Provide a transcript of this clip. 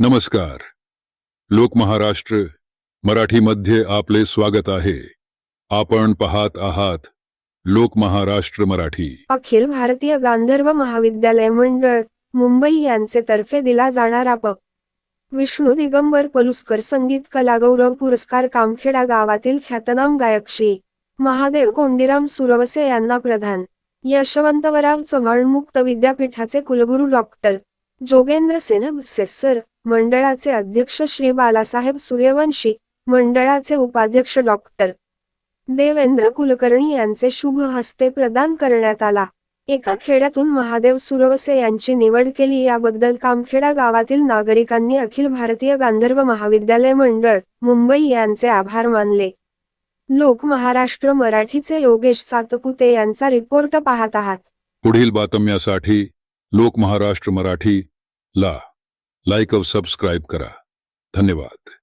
नमस्कार. लोक महाराष्ट्र मराठीमध्ये आपले स्वागत आहे. आपण पाहत आहात लोक महाराष्ट्र मराठी. अखिल भारतीय गांधर्व महाविद्यालय मंडळ मुंबई यांचे तर्फे दिला जाणारा पक विष्णू दिगंबर पलुस्कर संगीत कला गौरव पुरस्कार कामखेडा गावातील ख्यातनाम गायक श्री महादेव कोंडीराम सुरवसे यांना प्रधान यशवंतवराव चव्हाण मुक्त विद्यापीठाचे कुलगुरू डॉक्टर जोगेंद्र सेन सर मंडळाचे अध्यक्ष श्री बालासाहेब सूर्यवंशी मंडळाचे उपाध्यक्ष डॉक्टर देवेंद्र कुलकर्णी यांचे शुभ हस्ते प्रदान करण्यात आला. एका खेड्यातून महादेव सुरवसे यांची निवड केली. याबद्दल कामखेडा गावातील नागरिकांनी अखिल भारतीय गांधर्व महाविद्यालय मंडळ मुंबई यांचे आभार मानले. लोक महाराष्ट्र मराठीचे योगेश सातपुते यांचा रिपोर्ट पाहत आहात. पुढील बातम्यासाठी लोक महाराष्ट्र मराठी ला लाईक व सबस्क्राईब करा. धन्यवाद.